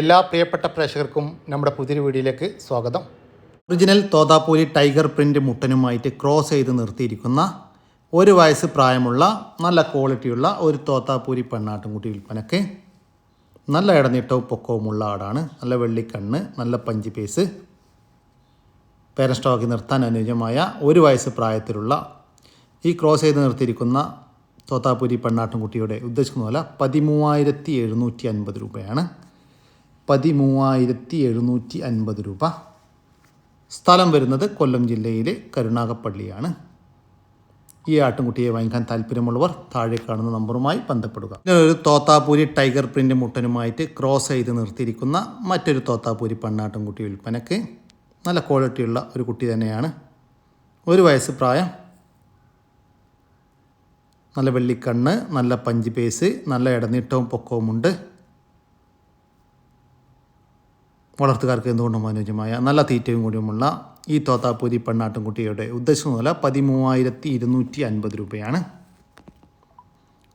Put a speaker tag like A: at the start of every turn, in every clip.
A: എല്ലാ പ്രിയപ്പെട്ട പ്രേക്ഷകർക്കും നമ്മുടെ പുതിയൊരു വീഡിയോയിലേക്ക് സ്വാഗതം. ഒറിജിനൽ തോതാപ്പൂരി ടൈഗർ പ്രിന്റ് മുട്ടനുമായിട്ട് ക്രോസ് ചെയ്ത് നിർത്തിയിരിക്കുന്ന ഒരു വയസ്സ് പ്രായമുള്ള നല്ല ക്വാളിറ്റിയുള്ള ഒരു തോത്താപ്പൂരി പെണ്ണാട്ടുംകുട്ടി വിൽപ്പനക്ക് നല്ല ഇടനീട്ടവും പൊക്കവുമുള്ള ആടാണ്. നല്ല വെള്ളിക്കണ്ണ് നല്ല പഞ്ചി പേസ്. പേരൻ സ്റ്റോക്കി നിർത്താൻ അനുയോജ്യമായ ഒരു വയസ്സ് പ്രായത്തിലുള്ള ഈ ക്രോസ് ചെയ്ത് നിർത്തിയിരിക്കുന്ന തോത്താപ്പൂരി പെണ്ണാട്ടുംകുട്ടിയുടെ ഉദ്ദേശിക്കുന്ന പോലെ പതിമൂവായിരത്തി എഴുന്നൂറ്റി അൻപത് രൂപയാണ്. പതിമൂവായിരത്തി എഴുന്നൂറ്റി അൻപത് രൂപ. സ്ഥലം വരുന്നത് കൊല്ലം ജില്ലയിലെ കരുണാകപ്പള്ളിയാണ് ഈ ആട്ടുംകുട്ടിയെ വാങ്ങിക്കാൻ താല്പര്യമുള്ളവർ താഴെ കാണുന്ന നമ്പറുമായി ബന്ധപ്പെടുക. ഒരു തോത്താപ്പൂരി ടൈഗർ പ്രിന്റ് മുട്ടനുമായിട്ട് ക്രോസ് ചെയ്ത് നിർത്തിയിരിക്കുന്ന മറ്റൊരു തോത്താപ്പൂരി പെണ്ണാട്ടുംകുട്ടി വിൽപ്പനക്ക് നല്ല ക്വാളിറ്റിയുള്ള ഒരു കുട്ടി തന്നെയാണ്. ഒരു വയസ്സ് പ്രായം നല്ല വെള്ളിക്കണ്ണ് നല്ല പഞ്ച് പേസ് നല്ല ഇടനീട്ടവും പൊക്കവുമുണ്ട്. വളർത്തുകാർക്ക് എന്തുകൊണ്ടും അനുയോജ്യമായ നല്ല തീറ്റയും കൂടിയുമുള്ള ഈ തോത്താപ്പൂരി പെണ്ണാട്ടുംകുട്ടിയുടെ ഉദ്ദേശം മുതല പതിമൂവായിരത്തി ഇരുന്നൂറ്റി അൻപത് രൂപയാണ്.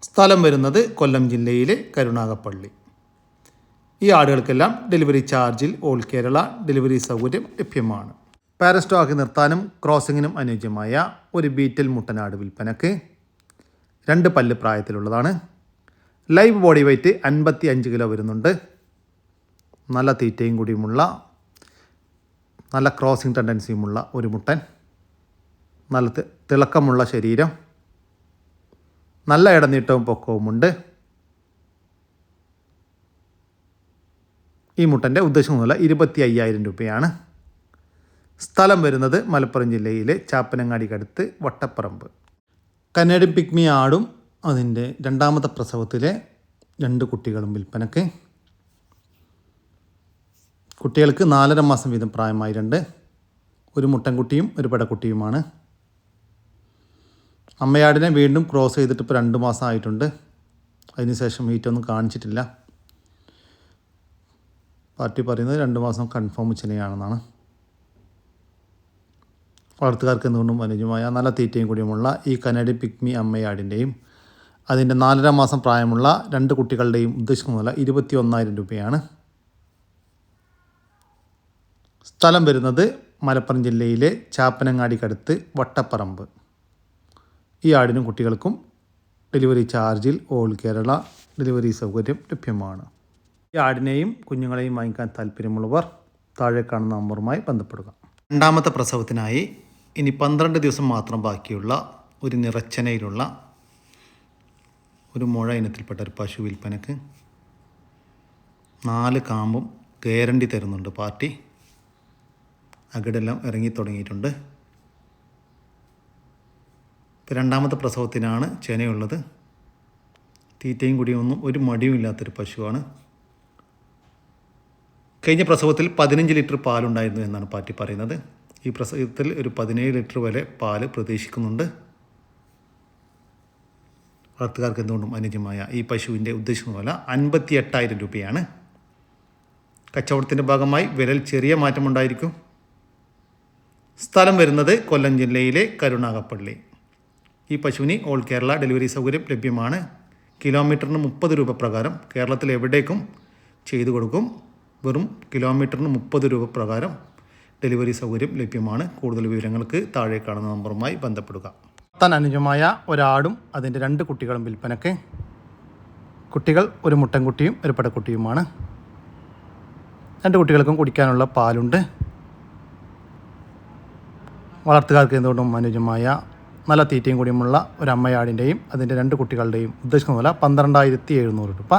A: സ്ഥലം വരുന്നത് കൊല്ലം ജില്ലയിലെ കരുണാകപ്പള്ളി ഈ ആടുകൾക്കെല്ലാം ഡെലിവറി ചാർജിൽ ഓൾ കേരള ഡെലിവറി സൗകര്യം ലഭ്യമാണ്. പാരസ്റ്റോക്കി നിർത്താനും ക്രോസിങ്ങിനും അനുയോജ്യമായ ഒരു ബീറ്റൽ മുട്ടനാട് വിൽപ്പനക്ക് രണ്ട് പല്ല് പ്രായത്തിലുള്ളതാണ്. ലൈവ് ബോഡി വെയ്റ്റ് അൻപത്തി അഞ്ച് കിലോ വരുന്നുണ്ട്. നല്ല തീറ്റയും കൂടിയുമുള്ള നല്ല ക്രോസിംഗ് ടെൻഡൻസിയുമുള്ള ഒരു മുട്ടൻ. നല്ല തിളക്കമുള്ള ശരീരം. നല്ല ഇടനീട്ടവും പൊക്കവുമുണ്ട്. ഈ മുട്ടന്റെ ഉദ്ദേശം എന്നുള്ള ഇരുപത്തി അയ്യായിരം രൂപയാണ്. സ്ഥലം വരുന്നത് മലപ്പുറം ജില്ലയിലെ ചാപ്പനങ്ങാടിക്കടുത്ത് വട്ടപ്പറമ്പ്. കന്നഡ പിഗ്മി ആടും അതിന്റെ രണ്ടാമത്തെ പ്രസവത്തിലെ രണ്ട് കുട്ടികളും വിൽപ്പനക്ക്. കുട്ടികൾക്ക് നാലര മാസം വീതം രണ്ട് ഒരു മുട്ടൻകുട്ടിയും ഒരു പെടക്കുട്ടിയുമാണ്. അമ്മയാടിനെ വീണ്ടും ക്രോസ് ചെയ്തിട്ട് ഇപ്പോൾ രണ്ട് മാസം ആയിട്ടുണ്ട്. അതിനുശേഷം ഹീറ്റൊന്നും കാണിച്ചിട്ടില്ല. പാർട്ടി പറയുന്നത് രണ്ട് മാസം കൺഫേം ചെയ്യുകയാണെന്നാണ് വളർത്തുകാർക്ക് എന്തുകൊണ്ടും അനുജമായ നല്ല തീറ്റയും കൂടിയുമുള്ള ഈ കനഡി പിക്മി അമ്മയാടിന്റെയും അതിന്റെ നാലര മാസം പ്രായമുള്ള രണ്ട് കുട്ടികളുടെയും ഉദ്ദേശിക്കുന്ന വില ഇരുപത്തി ഒന്നായിരം രൂപയാണ്. സ്ഥലം വരുന്നത് മലപ്പുറം ജില്ലയിലെ ചാപ്പനങ്ങാടിക്കടുത്ത് വട്ടപ്പറമ്പ്. ഈ ആടിനും കുട്ടികൾക്കും ഡെലിവറി ചാർജിൽ ഓൾ കേരള ഡെലിവറി സൗകര്യം ലഭ്യമാണ്. ഈ ആടിനെയും കുഞ്ഞുങ്ങളെയും വാങ്ങിക്കാൻ താല്പര്യമുള്ളവർ താഴെ കാണുന്ന നമ്പറുമായി ബന്ധപ്പെടുക. രണ്ടാമത്തെ പ്രസവത്തിനായി ഇനി പന്ത്രണ്ട് ദിവസം മാത്രം ബാക്കിയുള്ള ഒരു നിറച്ചനയിലുള്ള ഒരു മുഴ ഇനത്തിൽപ്പെട്ട ഒരു പശു വിൽപ്പനക്ക് നാല് കാമ്പും ഗ്യാരണ്ടി തരുന്നുണ്ട് പാർട്ടി. അകിടെല്ലാം ഇറങ്ങി തുടങ്ങിയിട്ടുണ്ട്. ഇപ്പോൾ രണ്ടാമത്തെ പ്രസവത്തിനാണ് ചെനയുള്ളത്. തീറ്റയും കുടിയൊന്നും ഒരു മടിയും ഇല്ലാത്തൊരു പശുവാണ്. കഴിഞ്ഞ പ്രസവത്തിൽ പതിനഞ്ച് ലിറ്റർ പാലുണ്ടായിരുന്നു എന്നാണ് പാറ്റി പറയുന്നത്. ഈ പ്രസവത്തിൽ ഒരു പതിനേഴ് ലിറ്റർ വരെ പാൽ പ്രതീക്ഷിക്കുന്നുണ്ട്. വളർത്തുകാർക്ക് എന്തുകൊണ്ടും അനുജമായ ഈ പശുവിന്റെ ഉദ്ദേശിക്കുന്ന വില അൻപത്തി എട്ടായിരം രൂപയാണ്. കച്ചവടത്തിന്റെ ഭാഗമായി വിരൽ ചെറിയ മാറ്റമുണ്ടായിരിക്കും. സ്ഥലം വരുന്നത് കൊല്ലം ജില്ലയിലെ കരുണാകപ്പള്ളി ഈ പശുവിന് ഓൾ കേരള ഡെലിവറി സൗകര്യം ലഭ്യമാണ്. കിലോമീറ്ററിന് മുപ്പത് രൂപ പ്രകാരം കേരളത്തിൽ എവിടേക്കും ചെയ്തു കൊടുക്കും. വെറും കിലോമീറ്ററിന് മുപ്പത് രൂപ പ്രകാരം ഡെലിവറി സൗകര്യം ലഭ്യമാണ്. കൂടുതൽ വിവരങ്ങൾക്ക് താഴെ കാണുന്ന നമ്പറുമായി ബന്ധപ്പെടുക. താൻ അനുജമായ ഒരാടും അതിന്റെ രണ്ട് കുട്ടികളും വിൽപ്പനയ്ക്ക്. കുട്ടികൾ ഒരു മുട്ടൻകുട്ടിയും ഒരു പടക്കുട്ടിയുമാണ്. രണ്ട് കുട്ടികൾക്കും കുടിക്കാനുള്ള പാലുണ്ട്. വളർത്തുകാർക്ക് എന്തുകൊണ്ടും അനുയോജ്യമായ നല്ല തീറ്റയും കൂടിയുമുള്ള ഒരു അമ്മയാടിന്റെയും അതിന്റെ രണ്ട് കുട്ടികളുടെയും ഉദ്ദേശിക്കുന്ന വില പന്ത്രണ്ടായിരത്തി എഴുന്നൂറ് രൂപ.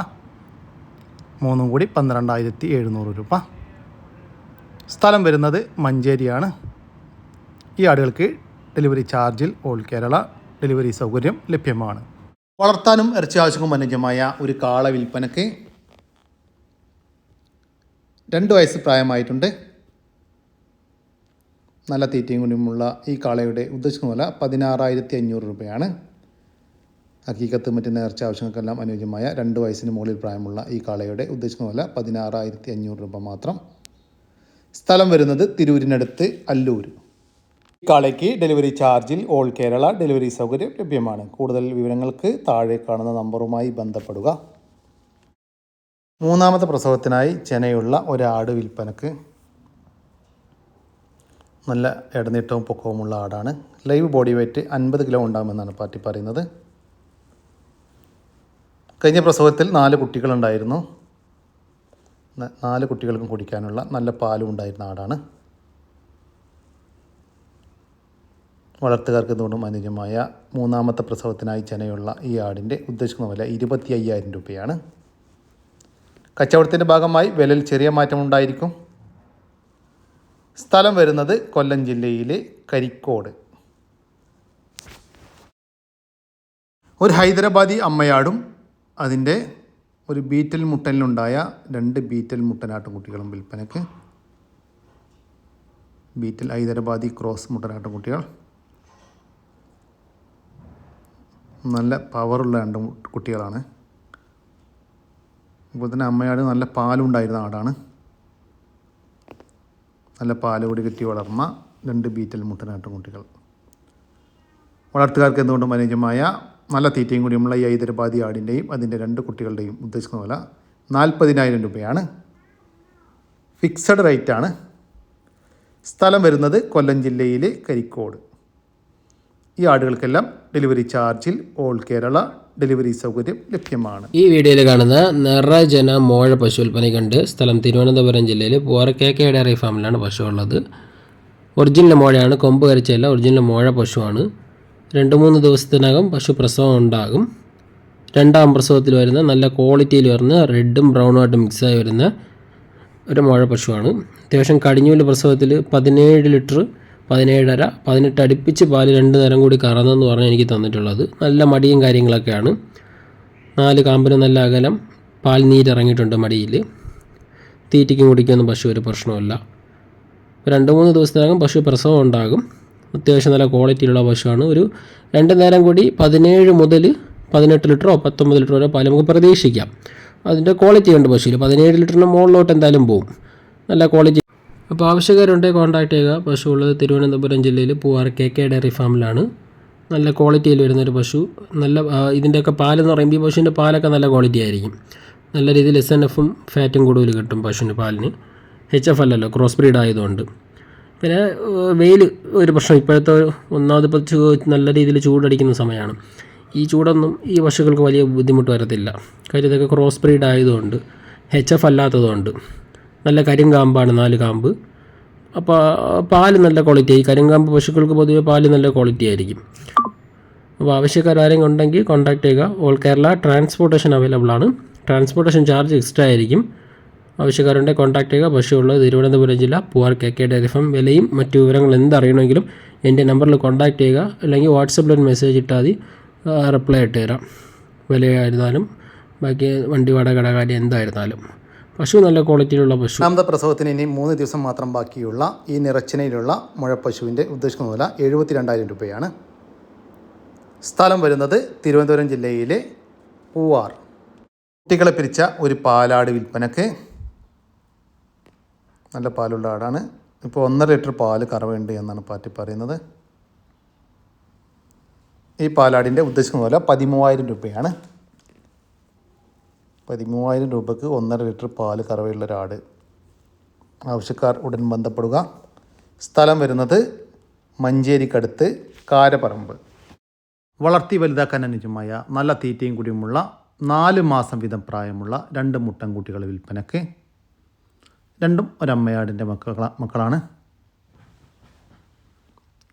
A: മൂന്നും കൂടി പന്ത്രണ്ടായിരത്തി എഴുന്നൂറ് രൂപ. സ്ഥലം വരുന്നത് മഞ്ചേരിയാണ്. ഈ ആടുകൾക്ക് ഡെലിവറി ചാർജിൽ ഓൾ കേരള ഡെലിവറി സൗകര്യം ലഭ്യമാണ്. വളർത്താനും ഇറച്ചി ആവശ്യക്കും അനുജമായ ഒരു കാള വിൽപ്പനക്ക് രണ്ട് വയസ്സ് പ്രായമായിട്ടുണ്ട്. നല്ല തീറ്റയും കുഞ്ഞുമുള്ള ഈ കാളയുടെ ഉദ്ദേശിക്കുന്ന വില പതിനാറായിരത്തി അഞ്ഞൂറ് രൂപയാണ്. ഹക്കീക്കത്ത് മറ്റ് നേർച്ച ആവശ്യങ്ങൾക്കെല്ലാം അനുയോജ്യമായ രണ്ട് വയസ്സിന് മുകളിൽ പ്രായമുള്ള ഈ കാളയുടെ ഉദ്ദേശിക്കുന്ന വില പതിനാറായിരത്തി അഞ്ഞൂറ് രൂപ മാത്രം. സ്ഥലം വരുന്നത് തിരൂരിനടുത്ത് അല്ലൂർ. ഈ കാളയ്ക്ക് ഡെലിവറി ചാർജിൽ ഓൾ കേരള ഡെലിവറി സൗകര്യം ലഭ്യമാണ്. കൂടുതൽ വിവരങ്ങൾക്ക് താഴെ കാണുന്ന നമ്പറുമായി ബന്ധപ്പെടുക. മൂന്നാമത്തെ പ്രസവത്തിനായി ചെനയുള്ള ഒരാട് വിൽപ്പനക്ക് നല്ല ഇടനീട്ടവും പൊക്കവുമുള്ള ആടാണ്. ലൈവ് ബോഡി വെയ്റ്റ് അൻപത് കിലോ ഉണ്ടാകുമെന്നാണ് പാർട്ടി പറയുന്നത്. കഴിഞ്ഞ പ്രസവത്തിൽ നാല് കുട്ടികളുണ്ടായിരുന്നു. നാല് കുട്ടികൾക്കും കുടിക്കാനുള്ള നല്ല പാലും ഉണ്ടായിരുന്ന ആടാണ്. വളർത്തുകാർക്ക് എന്തുകൊണ്ടും അനുജമായ മൂന്നാമത്തെ പ്രസവത്തിനായി ചെനയുള്ള ഈ ആടിന്റെ ഉദ്ദേശിക്കുന്ന വില ഇരുപത്തി അയ്യായിരം രൂപയാണ്. കച്ചവടത്തിന്റെ ഭാഗമായി വിലയിൽ ചെറിയ മാറ്റമുണ്ടായിരിക്കും. സ്ഥലം വരുന്നത് കൊല്ലം ജില്ലയിലെ കരിക്കോട്. ഒരു ഹൈദരാബാദി അമ്മയാടും അതിന്റെ ഒരു ബീറ്റൽ മുട്ടലിനുണ്ടായ രണ്ട് ബീറ്റൽ മുട്ടനാട്ടുംകുട്ടികളും വിൽപ്പനയ്ക്ക്. ബീറ്റൽ ഹൈദരാബാദി ക്രോസ് മുട്ടനാട്ടുംകുട്ടികൾ നല്ല പവറുള്ള രണ്ട് കുട്ടികളാണ്. അതുപോലെ തന്നെ അമ്മയാട് നല്ല പാലുണ്ടായിരുന്ന ആടാണ്. നല്ല പാലുകൂടി കിട്ടി വളർന്ന രണ്ട് ബീറ്റൽ മുട്ടനാട്ടും കുട്ടികൾ. വളർത്തുകാർക്ക് എന്തുകൊണ്ടും അനുയോജ്യമായ നല്ല തീറ്റയും കൂടിയുമുള്ള ഈ ഹൈദരാബാദി ആടിന്റെയും അതിന്റെ രണ്ട് കുട്ടികളുടെയും ഉദ്ദേശിക്കുന്ന പോലെ നാൽപ്പതിനായിരം രൂപയാണ്. ഫിക്സഡ് റേറ്റാണ്. സ്ഥലം വരുന്നത് കൊല്ലം ജില്ലയിലെ കരിക്കോട്. ഈ ആടുകൾക്കെല്ലാം ഡെലിവറി ചാർജിൽ ഓൾ കേരള ഡെലിവറി സൗകര്യം ലഭ്യമാണ്.
B: ഈ വീഡിയോയിൽ കാണുന്ന നിറജന മോഴ പശു വിൽപ്പനയ്ക്കുണ്ട് സ്ഥലം തിരുവനന്തപുരം ജില്ലയിൽ പോറക്കേക്കേ ഡയറി ഫാമിലാണ് പശു ഉള്ളത്. ഒറിജിനൽ മോഴയാണ് കൊമ്പ് കരിച്ചല്ല ഒറിജിനൽ മോഴ പശുവാണ്. രണ്ട് മൂന്ന് ദിവസത്തിനകം പശു പ്രസവം ഉണ്ടാകും. രണ്ടാം പ്രസവത്തിൽ വരുന്ന നല്ല ക്വാളിറ്റിയിൽ വരുന്ന റെഡും ബ്രൗണുമായിട്ട് മിക്സായി വരുന്ന ഒരു മോഴ പശുവാണ്. അത്യാവശ്യം കടിഞ്ഞൂൽ പ്രസവത്തിൽ പതിനേഴ് ലിറ്റർ പതിനേഴര പതിനെട്ട് അടുപ്പിച്ച് പാൽ രണ്ട് നേരം കൂടി കറന്നെന്ന് പറഞ്ഞ് എനിക്ക് തന്നിട്ടുള്ളത്. നല്ല മടിയും കാര്യങ്ങളൊക്കെയാണ്. നാല് കാമ്പിന് നല്ല അകലം. പാൽ നീരിറങ്ങിയിട്ടുണ്ട് മടിയിൽ തീറ്റയ്ക്കും കുടിക്കൊന്നും പശു ഒരു പ്രശ്നമല്ല രണ്ട് മൂന്ന് ദിവസത്തിനകം പശു പ്രസവം ഉണ്ടാകും. അത്യാവശ്യം നല്ല ക്വാളിറ്റിയിലുള്ള പശുവാണ്. ഒരു രണ്ട് നേരം കൂടി പതിനേഴ് മുതൽ പതിനെട്ട് ലിറ്ററോ പത്തൊമ്പത് ലിറ്ററോ പാൽ നമുക്ക് പ്രതീക്ഷിക്കാം. അതിന്റെ ക്വാളിറ്റി ഉണ്ട് പശുവിൽ പതിനേഴ് ലിറ്ററിന് മുകളിലോട്ട് എന്തായാലും പോകും നല്ല ക്വാളിറ്റി അപ്പോൾ ആവശ്യക്കാരുണ്ടെങ്കിൽ കോൺടാക്ട് ചെയ്യുക. പശു ഉള്ളത് തിരുവനന്തപുരം ജില്ലയിൽ പൂവാർ കെ കെ ഡയറി ഫാമിലാണ്. നല്ല ക്വാളിറ്റിയിൽ വരുന്നൊരു പശു. നല്ല ഇതിന്റെയൊക്കെ പാലെന്ന് പറയുമ്പോൾ ഈ പശുവിന്റെ പാലൊക്കെ നല്ല ക്വാളിറ്റി ആയിരിക്കും. നല്ല രീതിയിൽ എസ് എൻ എഫും ഫാറ്റും കൂടുതൽ കിട്ടും പശുവിന്റെ പാലിന്. എച്ച് എഫ് അല്ലല്ലോ ക്രോസ് ബ്രീഡ് ആയതുകൊണ്ട്. പിന്നെ വെയിൽ ഒരു പ്രശ്നം. ഇപ്പോഴത്തെ ഒന്നാമത് ഇപ്പോൾ നല്ല രീതിയിൽ ചൂടടിക്കുന്ന സമയമാണ്. ഈ ചൂടൊന്നും ഈ പശുക്കൾക്ക് വലിയ ബുദ്ധിമുട്ട് വരത്തില്ല. കാര്യം ഇതൊക്കെ ക്രോസ് ബ്രീഡ് ആയതുകൊണ്ട് എച്ച് എഫ് അല്ലാത്തതുകൊണ്ട്. നല്ല കരിങ്കാമ്പാണ് നാല് കാമ്പ്. അപ്പോൾ പാൽ നല്ല ക്വാളിറ്റി ആയി കരിങ്കാമ്പ് പശുക്കൾക്ക് പൊതുവെ പാൽ നല്ല ക്വാളിറ്റി ആയിരിക്കും. അപ്പോൾ ആവശ്യക്കാർ ആരെങ്കിലും ഉണ്ടെങ്കിൽ കോൺടാക്ട് ചെയ്യുക. ഓൾ കേരള ട്രാൻസ്പോർട്ടേഷൻ അവൈലബിൾ ആണ്. ട്രാൻസ്പോർട്ടേഷൻ ചാർജ് എക്സ്ട്രാ ആയിരിക്കും. ആവശ്യക്കാരുണ്ടെങ്കിൽ കോൺടാക്ട് ചെയ്യുക. പശു ഉള്ളത് തിരുവനന്തപുരം ജില്ല Poovar K K dairy farm. വിലയും മറ്റു വിവരങ്ങൾ എന്തറിയണമെങ്കിലും എന്റെ നമ്പറിൽ കോൺടാക്ട് ചെയ്യുക. അല്ലെങ്കിൽ വാട്സപ്പിൽ ഒരു മെസ്സേജ് ഇട്ടാൽ മതി. റിപ്ലൈ ഇട്ട് തരാം. വിലയായിരുന്നാലും ബാക്കി വണ്ടി വാടക കാര്യം എന്തായിരുന്നാലും. പശു നല്ല ക്വാളിറ്റിയിലുള്ള പശു.
A: രണ്ടാമത്തെ പ്രസവത്തിന് ഇനി മൂന്ന് ദിവസം മാത്രം ബാക്കിയുള്ള ഈ നിറച്ചനയിലുള്ള മുഴപ്പശുവിന്റെ ഉദ്ദേശിക്കുന്ന വില എഴുപത്തി രണ്ടായിരം രൂപയാണ്. സ്ഥലം വരുന്നത് തിരുവനന്തപുരം ജില്ലയിലെ പൂവാർ. കുട്ടികളെ പിരിച്ച ഒരു പാലാട് വിൽപ്പനക്ക് നല്ല പാലുള്ള ആടാണ്. ഇപ്പോൾ ഒന്നര ലിറ്റർ പാൽ കറവുണ്ട് എന്നാണ് പാറ്റി പറയുന്നത്. ഈ പാലാടിന്റെ ഉദ്ദേശിക്കുന്ന വില പതിമൂവായിരം രൂപയാണ്. പതിമൂവായിരം രൂപയ്ക്ക് ഒന്നര ലിറ്റർ പാൽ കറവയുള്ള ഒരാട്. ആവശ്യക്കാർ ഉടൻ ബന്ധപ്പെടുക. സ്ഥലം വരുന്നത് മഞ്ചേരിക്കടുത്ത് കാരപ്പറമ്പ് വളർത്തി വലുതാക്കാൻ അനുജമായ നല്ല തീറ്റയും കൂടിയുമുള്ള നാല് മാസം വീതം പ്രായമുള്ള രണ്ട് മുട്ടൻകുട്ടികൾ വിൽപ്പനക്ക് രണ്ടും ഒരമ്മയാടിന്റെ മക്കള മക്കളാണ്.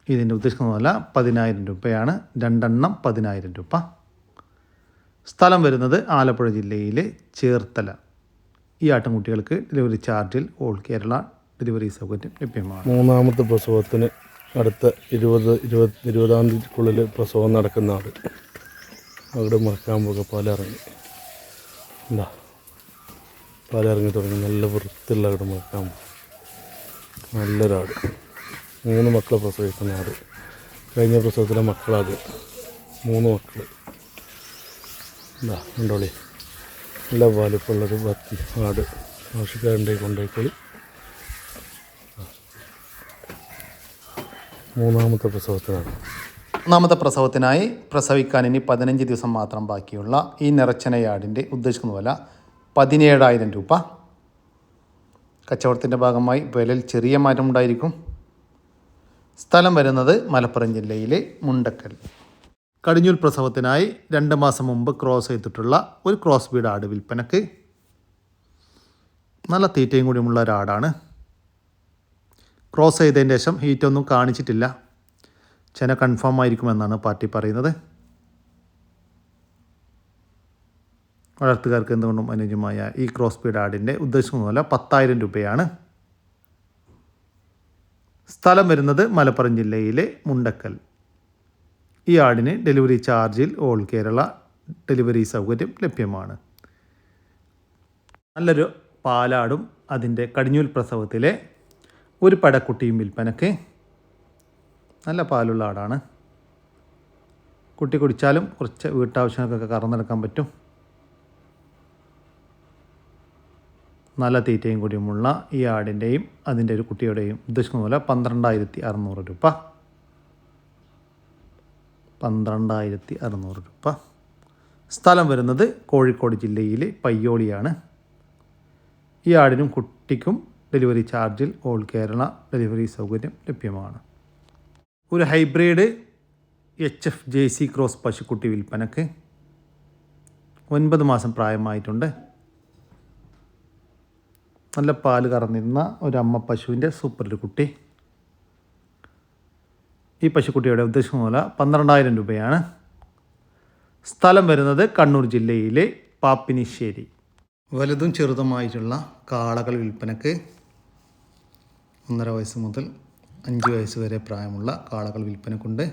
A: ഇതിന്റെ ഉദ്ദേശിക്കുന്നതല്ല പതിനായിരം രൂപയാണ്. രണ്ടെണ്ണം പതിനായിരം രൂപ. സ്ഥലം വരുന്നത് ആലപ്പുഴ ജില്ലയിലെ ചേർത്തല. ഈ ആട്ടിൻകുട്ടികൾക്ക് ഡെലിവറി ചാർജിൽ ഓൾ കേരള ഡെലിവറി സൗകര്യം ലഭ്യമാണ്.
C: മൂന്നാമത്തെ പ്രസവത്തിന് അടുത്ത ഇരുപത് ഇരുപത് ഇരുപതാം തീയതിക്കുള്ളിൽ പ്രസവം നടക്കുന്ന ആൾ അവിടെ മറക്കാൻ പോക പാലിറങ്ങി. എന്താ പാലിറങ്ങി തുടങ്ങി. നല്ല വൃത്തിയുള്ള അവിടെ മറക്കാൻ നല്ലൊരാട് മൂന്ന് മക്കളെ പ്രസവിക്കുന്ന ആട് കഴിഞ്ഞ പ്രസവത്തിലെ മക്കളാത് മൂന്ന് മക്കൾ എന്താ കണ്ടോളി. നല്ല വലിപ്പമുള്ളൊരു വത്തി ആട്. ആവശ്യക്കാരന്റെ കൊണ്ടുപോയിക്കോളി. മൂന്നാമത്തെ പ്രസവത്തിനാണ്.
A: മൂന്നാമത്തെ പ്രസവത്തിനായി പ്രസവിക്കാൻ ഇനി പതിനഞ്ച് ദിവസം മാത്രം ബാക്കിയുള്ള ഈ നിറച്ചനയാടിന്റെ ഉദ്ദേശിക്കുന്ന വില പതിനേഴായിരം രൂപ. കച്ചവടത്തിന്റെ ഭാഗമായി വിലയിൽ ചെറിയ മാറ്റമുണ്ടായിരിക്കും. സ്ഥലം വരുന്നത് മലപ്പുറം ജില്ലയിലെ മുണ്ടക്കൽ. കടിഞ്ഞൂൽ പ്രസവത്തിനായി രണ്ട് മാസം മുമ്പ് ക്രോസ് ചെയ്തിട്ടുള്ള ഒരു ക്രോസ് ബീഡ് ആട് വിൽപ്പനക്ക് നല്ല തീറ്റയും കൂടിയുമുള്ള ഒരാടാണ് ക്രോസ് ചെയ്തതിന് ശേഷം ഹീറ്റൊന്നും കാണിച്ചിട്ടില്ല. ചെന കൺഫേം ആയിരിക്കുമെന്നാണ് പാർട്ടി പറയുന്നത്. വളർത്തുകാർക്ക് എന്തുകൊണ്ടും അനുയോജ്യമായ ഈ ക്രോസ് ബീഡ് ആടിന്റെ ഉദ്ദേശിക്കുന്ന പോലെ പത്തായിരം രൂപയാണ്. സ്ഥലം വരുന്നത് മലപ്പുറം ജില്ലയിലെ മുണ്ടക്കൽ. ഈ ആടിന് ഡെലിവറി ചാർജിൽ ഓൾ കേരള ഡെലിവറി സൗകര്യം ലഭ്യമാണ്. നല്ലൊരു പാലാടും അതിന്റെ കടിഞ്ഞൂൽ പ്രസവത്തിലെ ഒരു പടക്കുട്ടിയും വിൽപ്പനക്ക് നല്ല പാലുള്ള ആടാണ്. കുട്ടി കുടിച്ചാലും കുറച്ച് വീട്ടാവശ്യങ്ങൾക്കൊക്കെ കറന്നെടുക്കാൻ പറ്റും. നല്ല തീറ്റയും കൂടിയുമുള്ള ഈ ആടിന്റെയും അതിന്റെ ഒരു കുട്ടിയുടെയും ഉദ്ദേശിക്കുന്ന പോലെ പന്ത്രണ്ടായിരത്തി അറുന്നൂറ് രൂപ. പന്ത്രണ്ടായിരത്തി അറുന്നൂറ് രൂപ. സ്ഥലം വരുന്നത് കോഴിക്കോട് ജില്ലയിലെ പയ്യോളിയാണ്. ഈ ആടിനും കുട്ടിക്കും ഡെലിവറി ചാർജിൽ ഓൾ കേരള ഡെലിവറി സൗകര്യം ലഭ്യമാണ്. ഒരു hybrid H F J C cross പശുക്കുട്ടി വിൽപ്പനക്ക് ഒൻപത് മാസം പ്രായമായിട്ടുണ്ട്. നല്ല പാൽ കറന്നിരുന്ന ഒരു അമ്മ പശുവിന്റെ സൂപ്പർ ഒരു കുട്ടി. ഈ പശുക്കുട്ടിയുടെ ഉദ്ദേശമൂല പന്ത്രണ്ടായിരം രൂപയാണ്. സ്ഥലം വരുന്നത് കണ്ണൂർ ജില്ലയിലെ പാപ്പിനിശ്ശേരി. വലുതും ചെറുതുമായിട്ടുള്ള കാളകൾ വിൽപ്പനക്ക് ഒന്നര വയസ്സ് മുതൽ അഞ്ച് വയസ്സ് വരെ പ്രായമുള്ള കാളകൾ വിൽപ്പനക്കുണ്ട്.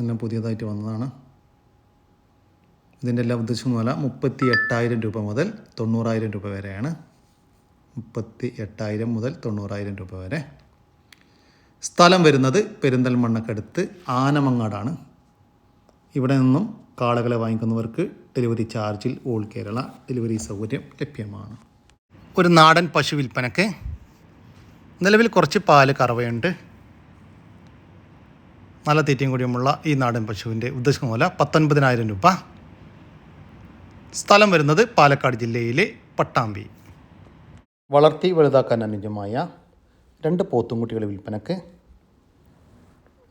A: എല്ലാം പുതിയതായിട്ട് വന്നതാണ്. ഇതിന്റെ എല്ലാം വില മുപ്പത്തി എട്ടായിരം രൂപ മുതൽ തൊണ്ണൂറായിരം രൂപ വരെയാണ്. മുപ്പത്തി എട്ടായിരം മുതൽ തൊണ്ണൂറായിരം രൂപ വരെ. സ്ഥലം വരുന്നത് പെരിന്തൽമണ്ണക്കടുത്ത് ആനമങ്ങാടാണ്. ഇവിടെ നിന്നും കാളകളെ വാങ്ങിക്കുന്നവർക്ക് ഡെലിവറി ചാർജിൽ ഓൾ കേരള ഡെലിവറി സൗകര്യം ലഭ്യമാണ്. ഒരു നാടൻ പശു വിൽപ്പനക്ക് നിലവിൽ കുറച്ച് പാൽ കറവയുണ്ട്. നല്ല തീറ്റയും കൂടിയുമുള്ള ഈ നാടൻ പശുവിന്റെ ഉദ്ദേശം പോലെ പത്തൊൻപതിനായിരം രൂപ. സ്ഥലം വരുന്നത് പാലക്കാട് ജില്ലയിലെ പട്ടാമ്പി. വളർത്തി വലുതാക്കാൻ അനുയോജ്യമായ രണ്ട് പോത്തുംകുട്ടികളെ വിൽപ്പനക്ക്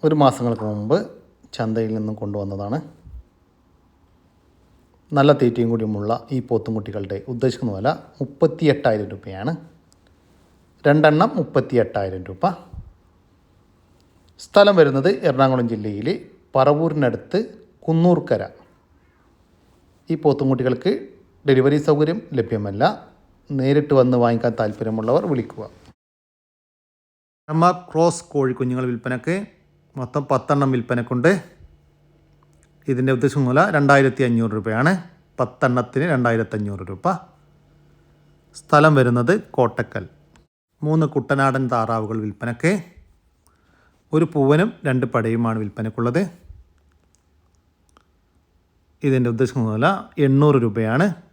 A: ഒരു മാസങ്ങൾക്ക് മുമ്പ് ചന്തയിൽ നിന്നും കൊണ്ടുവന്നതാണ്. നല്ല തീറ്റയും കൂടിയുമുള്ള ഈ പോത്തുംകുട്ടികളുടെ ഉദ്ദേശിക്കുന്ന വില മുപ്പത്തി എട്ടായിരം രൂപയാണ്. രണ്ടെണ്ണം മുപ്പത്തി എട്ടായിരം രൂപ. സ്ഥലം വരുന്നത് എറണാകുളം ജില്ലയിലെ പറവൂരിനടുത്ത് കുന്നൂർക്കര. ഈ പോത്തുംകുട്ടികൾക്ക് ഡെലിവറി സൗകര്യം ലഭ്യമല്ല. നേരിട്ട് വന്ന് വാങ്ങിക്കാൻ താല്പര്യമുള്ളവർ വിളിക്കുക. നമ്മ ക്രോസ് കോഴിക്കുഞ്ഞുങ്ങൾ വിൽപ്പനക്ക് മൊത്തം പത്തെണ്ണം വിൽപ്പനക്കുണ്ട്. ഇതിന്റെ ഉദ്ദേശം മൂല രണ്ടായിരത്തി അഞ്ഞൂറ് രൂപയാണ്. പത്തെണ്ണത്തിന് രണ്ടായിരത്തി അഞ്ഞൂറ് രൂപ. സ്ഥലം വരുന്നത് കോട്ടക്കൽ. മൂന്ന് കുട്ടനാടൻ താറാവുകൾ വിൽപ്പനക്ക്. ഒരു പൂവനും രണ്ട് പടയുമാണ് വിൽപ്പനക്കുള്ളത്. ഇതിന്റെ ഉദ്ദേശം മൂല എണ്ണൂറ് രൂപയാണ്.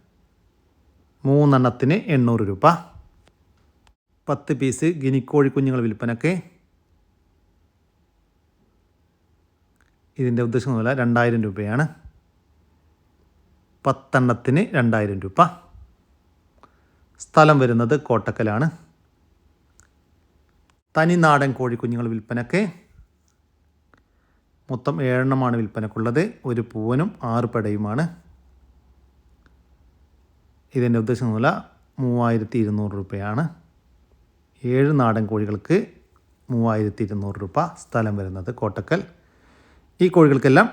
A: മൂന്നെണ്ണത്തിന് എണ്ണൂറ് രൂപ. പത്ത് പീസ് ഗിനിക്കോഴി കുഞ്ഞുങ്ങൾ വിൽപ്പനക്ക്. ഇതിന്റെ ഉദ്ദേശം വില രണ്ടായിരം രൂപയാണ്. പത്തെണ്ണത്തിന് രണ്ടായിരം രൂപ. സ്ഥലം വരുന്നത് കോട്ടക്കലാണ്. തനിനാടൻ കോഴിക്കുഞ്ഞുങ്ങൾ വിൽപ്പനക്ക്. മൊത്തം ഏഴെണ്ണമാണ് വിൽപ്പനക്കുള്ളത്. ഒരു പൂവനും ആറ് പടയുമാണ്. ഇതിന്റെ ഉദ്ദേശം വില മൂവായിരത്തി ഇരുന്നൂറ് രൂപയാണ്. ഏഴ് നാടൻ കോഴികൾക്ക് മൂവായിരത്തി ഇരുന്നൂറ് രൂപ സ്ഥലം വരുന്നത് കോട്ടക്കൽ. ഈ കോഴികൾക്കെല്ലാം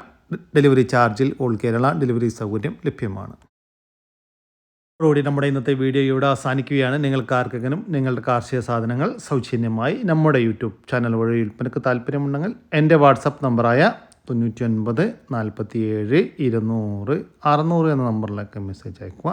A: ഡെലിവറി ചാർജിൽ ഓൾ കേരള ഡെലിവറി സൗകര്യം ലഭ്യമാണ്. അതോടുകൂടി നമ്മുടെ ഇന്നത്തെ വീഡിയോ ഇവിടെ അവസാനിക്കുകയാണ്. നിങ്ങൾക്ക് ആർക്കെങ്കിലും നിങ്ങളുടെ കാർഷിക സാധനങ്ങൾ സൗജന്യമായി നമ്മുടെ യൂട്യൂബ് ചാനൽ വഴി വിൽപ്പനക്ക് താല്പര്യമുണ്ടെങ്കിൽ എന്റെ വാട്സപ്പ് നമ്പറായ തൊണ്ണൂറ്റി ഒൻപത് നാൽപ്പത്തി ഏഴ് ഇരുന്നൂറ് അറുന്നൂറ് എന്ന നമ്പറിലേക്ക് മെസ്സേജ് അയക്കുക